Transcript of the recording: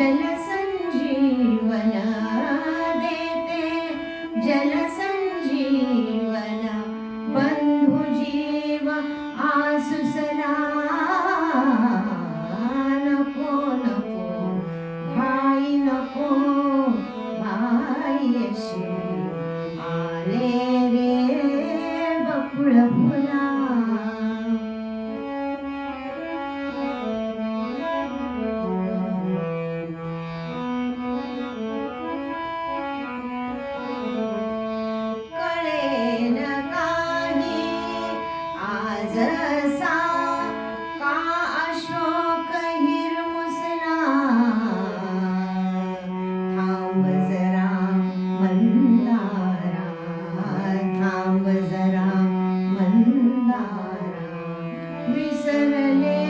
जल देते जल संजीवन बंधु जीव आसुसला नको नको भाई नको भाई अशी आले रे बकुळ फुला थांब जरा मंदारा थांब जरा मंदारा. विसरले